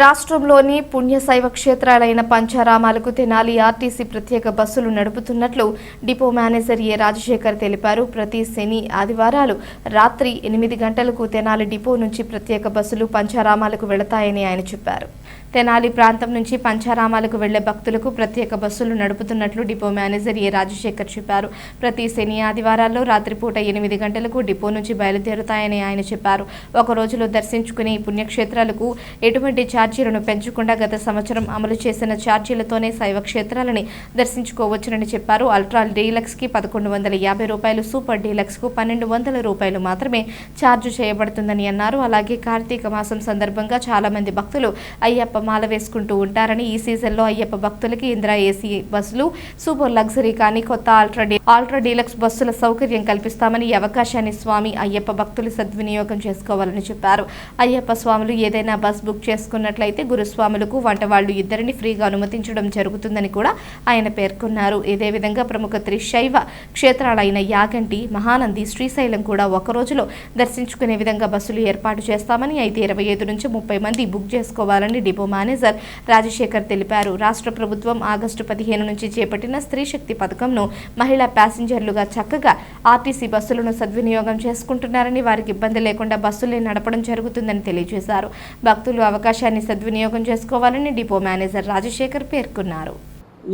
రాష్ట్రంలోని పుణ్యశైవ క్షేత్రాలైన పంచారామాలకు తెనాలి ఆర్టీసీ ప్రత్యేక బస్సులు నడుపుతున్నట్లు డిపో మేనేజర్ ఏ రాజశేఖర్ తెలిపారు. ప్రతి శని ఆదివారాలు రాత్రి ఎనిమిది గంటలకు తెనాలి డిపో నుంచి ప్రత్యేక బస్సులు పంచారామాలకు వెళతాయని ఆయన చెప్పారు. తెనాలి ప్రాంతం నుంచి పంచారామాలకు వెళ్ళే భక్తులకు ప్రత్యేక బస్సులు నడుపుతున్నట్లు డిపో మేనేజర్ ఏ రాజశేఖర్ చెప్పారు. ప్రతి శని ఆదివారాల్లో రాత్రిపూట ఎనిమిది గంటలకు డిపో నుంచి బయలుదేరుతాయని ఆయన చెప్పారు. ఒక రోజులో దర్శించుకునే ఈ పుణ్యక్షేత్రాలకు ఎటువంటి ఛార్జీలను పెంచకుండా గత సంవత్సరం అమలు చేసిన ఛార్జీలతోనే శైవ క్షేత్రాలని దర్శించుకోవచ్చునని చెప్పారు. అల్ట్రా డీలక్స్కి పదకొండు వందల యాభై రూపాయలు సూపర్ డీలక్స్కు పన్నెండు వందల రూపాయలు మాత్రమే ఛార్జ్ చేయబడుతుందని అన్నారు. అలాగే కార్తీక మాసం సందర్భంగా చాలా మంది భక్తులు అయ్యప్ప మాల వేసుకుంటూ ఉంటారని ఈ సీజన్లో అయ్యప్ప భక్తులకి ఇందిరా ఏసీ బస్సులు సూపర్ లగ్జరీ కానీ కొత్త అల్ట్రా డీ డీలక్స్ బస్సుల సౌకర్యం కల్పిస్తామని ఈ అవకాశాన్ని స్వామి అయ్యప్ప భక్తులు సద్వినియోగం చేసుకోవాలని చెప్పారు. అయ్యప్ప స్వాములు ఏదైనా బస్ బుక్ చేసుకున్న చేసుకున్నట్లయితే గురుస్వాములకు వంట వాళ్ళు ఇద్దరిని ఫ్రీగా అనుమతించడం జరుగుతుందని కూడా ఆయన పేర్కొన్నారు. ఇదే విధంగా ప్రముఖ త్రిశైవ క్షేత్రాలైన యాగంటి మహానంది శ్రీశైలం కూడా ఒక రోజులో దర్శించుకునే విధంగా బస్సులు ఏర్పాటు చేస్తామని అయితే ఇరవై ఐదు నుంచి ముప్పై మంది బుక్ చేసుకోవాలని డిపో మేనేజర్ రాజశేఖర్ తెలిపారు. రాష్ట్ర ప్రభుత్వం ఆగస్టు పదిహేను నుంచి చేపట్టిన స్త్రీ శక్తి పథకంను మహిళా ప్యాసింజర్లుగా చక్కగా ఆర్టీసీ బస్సులను సద్వినియోగం చేసుకుంటున్నారని వారికి ఇబ్బంది లేకుండా బస్సులే నడపడం జరుగుతుందని తెలియజేశారు. భక్తులు అవకాశాన్ని సద్వినియోగం చేసుకోవాలని డిపో మేనేజర్ రాజశేఖర్ పేర్కొన్నారు.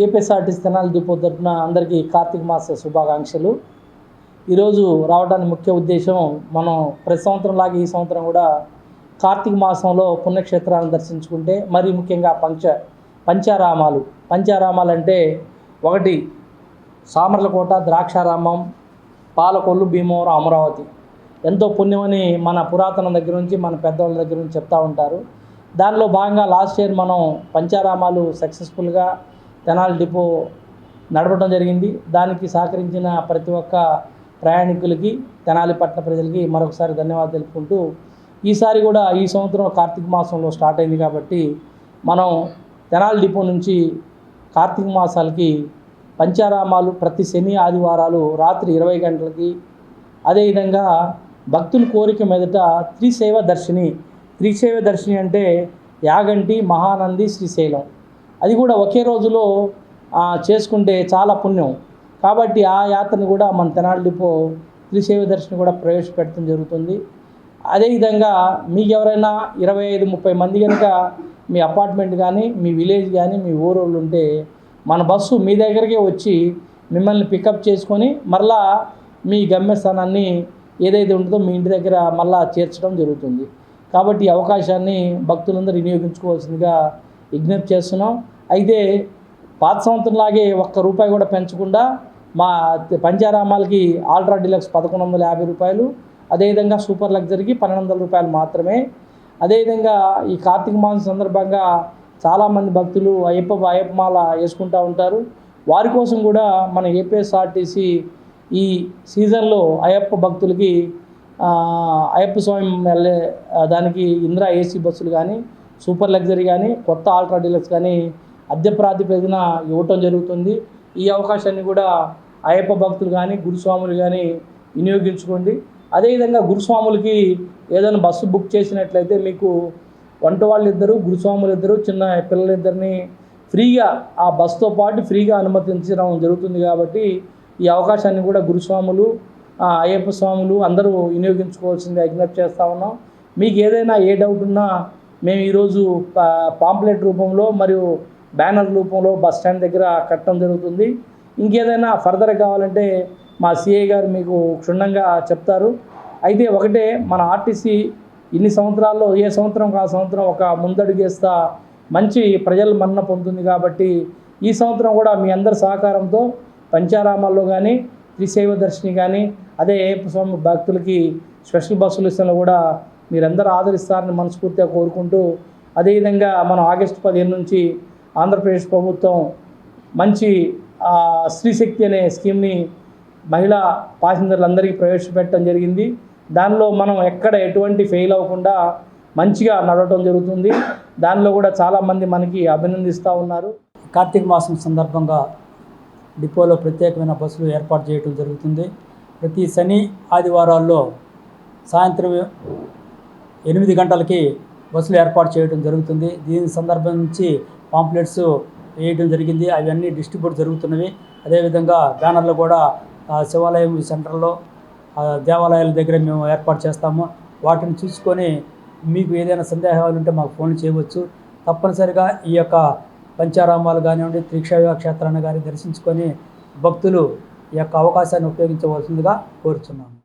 ఏపీఎస్ఆర్టీసీ తెనాలి డిపో తరఫున అందరికీ కార్తీక మాస శుభాకాంక్షలు. ఈరోజు రావడానికి ముఖ్య ఉద్దేశం మనం ప్రతి సంవత్సరం లాగా ఈ సంవత్సరం కూడా కార్తీక మాసంలో పుణ్యక్షేత్రాలను దర్శించుకుంటే మరీ ముఖ్యంగా పంచ పంచారామాలు. పంచారామాలు అంటే ఒకటి సామర్లకోట ద్రాక్షారామం పాలకొల్లు భీమవరం అమరావతి. ఎంతో పుణ్యమని మన పురాతన దగ్గర నుంచి మన పెద్దవాళ్ళ దగ్గర నుంచి చెప్తూ ఉంటారు. దానిలో భాగంగా లాస్ట్ ఇయర్ మనం పంచారామాలు సక్సెస్ఫుల్గా తెనాలి డిపో నడపడం జరిగింది. దానికి సహకరించిన ప్రతి ఒక్క ప్రయాణికులకి తెనాలి పట్టణ ప్రజలకి మరొకసారి ధన్యవాదాలు తెలుపుకుంటూ ఈసారి కూడా ఈ సంవత్సరం కార్తీక మాసంలో స్టార్ట్ అయింది కాబట్టి మనం తెనాలి డిపో నుంచి కార్తీక మాసాలకి పంచారామాలు ప్రతి శని ఆదివారాలు రాత్రి ఇరవై గంటలకి. అదేవిధంగా భక్తుల కోరిక మీదట త్రిశైవ దర్శిని త్రిశైవ దర్శిని అంటే యాగంటి మహానంది శ్రీశైలం. అది కూడా ఒకే రోజులో చేసుకుంటే చాలా పుణ్యం. కాబట్టి ఆ యాత్రను కూడా మన తెనాలి డిపో త్రిశైవ దర్శనం కూడా ప్రవేశపెట్టడం జరుగుతుంది. అదేవిధంగా మీకు ఎవరైనా ఇరవై ఐదు ముప్పై మంది కనుక మీ అపార్ట్మెంట్ కానీ మీ విలేజ్ కానీ మీ ఊరోళ్ళు ఉంటే మన బస్సు మీ దగ్గరికే వచ్చి మిమ్మల్ని పికప్ చేసుకొని మరలా మీ గమ్యస్థానాన్ని ఏదైతే ఉంటుందో మీ ఇంటి దగ్గర మళ్ళా చేర్చడం జరుగుతుంది. కాబట్టి ఈ అవకాశాన్ని భక్తులందరూ వినియోగించుకోవాల్సిందిగా విజ్ఞప్తి చేస్తున్నాం. అయితే పాత సంవత్సరంలాగే ఒక్క రూపాయి కూడా పెంచకుండా మా పంచారామాలకి ఆల్ట్రా డిలక్స్ పదకొండు వందల యాభై రూపాయలు అదేవిధంగా సూపర్ లగ్జరీకి పన్నెండు వందల రూపాయలు మాత్రమే. అదేవిధంగా ఈ కార్తీక మాసం సందర్భంగా చాలామంది భక్తులు అయ్యప్ప అయ్యప్ప మాల వేసుకుంటూ ఉంటారు. వారి కోసం కూడా మన ఏపీఎస్ఆర్టీసీ ఈ సీజన్లో అయ్యప్ప భక్తులకి అయ్యప్ప స్వామి వెళ్ళే దానికి ఇందిరా ఏసీ బస్సులు కానీ సూపర్ లగ్జరీ కానీ కొత్త ఆల్ట్రా డీలక్స్ కానీ అద్దె ప్రాతిపదికన ఇవ్వటం జరుగుతుంది. ఈ అవకాశాన్ని కూడా అయ్యప్ప భక్తులు కానీ గురుస్వాములు కానీ వినియోగించుకోండి. అదేవిధంగా గురుస్వాములకి ఏదైనా బస్సు బుక్ చేసినట్లయితే మీకు వంట వాళ్ళు ఇద్దరు గురుస్వాములు ఇద్దరు చిన్న పిల్లలిద్దరిని ఫ్రీగా ఆ బస్తో పాటు ఫ్రీగా అనుమతించడం జరుగుతుంది కాబట్టి ఈ అవకాశాన్ని కూడా గురుస్వాములు అయ్యప్ప స్వాములు అందరూ వినియోగించుకోవాల్సింది విజ్ఞప్తి చేస్తూ ఉన్నాం. మీకు ఏదైనా ఏ డౌట్ ఉన్నా మేము ఈరోజు పా- పాంప్లెట్ రూపంలో మరియు బ్యానర్ రూపంలో బస్ స్టాండ్ దగ్గర కట్టడం జరుగుతుంది. ఇంకేదైనా ఫర్దర్ కావాలంటే మా సిఐ గారు మీకు క్షుణ్ణంగా చెప్తారు. అయితే ఒకటే మన ఆర్టీసీ ఇన్ని సంవత్సరాల్లో ఏ సంవత్సరం ఆ సంవత్సరం ఒక ముందడుగేస్తా మంచి ప్రజల మన్న పొందుతుంది కాబట్టి ఈ సంవత్సరం కూడా మీ అందరి సహకారంతో పంచారామాల్లో కానీ త్రిశైవ దర్శిని కానీ అదే అయ్యప్ప స్వామి భక్తులకి స్పెషల్ బస్సులు ఇస్తాను కూడా మీరందరూ ఆదరిస్తారని మనస్ఫూర్తిగా కోరుకుంటూ అదేవిధంగా మనం ఆగస్టు పదిహేను నుంచి ఆంధ్రప్రదేశ్ ప్రభుత్వం మంచి స్త్రీశక్తి అనే స్కీమ్ని మహిళా పాసింజర్లందరికీ ప్రవేశపెట్టడం జరిగింది. దానిలో మనం ఎక్కడ ఎటువంటి ఫెయిల్ అవ్వకుండా మంచిగా నడవటం జరుగుతుంది. దానిలో కూడా చాలామంది మనకి అభినందిస్తూ ఉన్నారు. కార్తీక మాసం సందర్భంగా డిపోలో ప్రత్యేకమైన బస్సులు ఏర్పాటు చేయడం జరుగుతుంది. ప్రతి శని ఆదివారాల్లో సాయంత్రం ఎనిమిది గంటలకి బస్సులు ఏర్పాటు చేయడం జరుగుతుంది. దీని సందర్భం నుంచి పాంప్లెట్స్ వేయడం జరిగింది. అవన్నీ డిస్ట్రిబ్యూట్ జరుగుతున్నవి. అదేవిధంగా బ్యానర్లు కూడా శివాలయం సెంటర్లో దేవాలయాల దగ్గర మేము ఏర్పాటు చేస్తాము. వాటిని చూసుకొని మీకు ఏదైనా సందేహాలు ఉంటే మాకు ఫోన్ చేయవచ్చు. తప్పనిసరిగా ఈ యొక్క పంచారామాలు కానివ్వండి త్రిక్షయ క్షేత్రాన్ని కానీ దర్శించుకొని భక్తులు ఈ యొక్క అవకాశాన్ని ఉపయోగించవలసిందిగా కోరుతున్నాను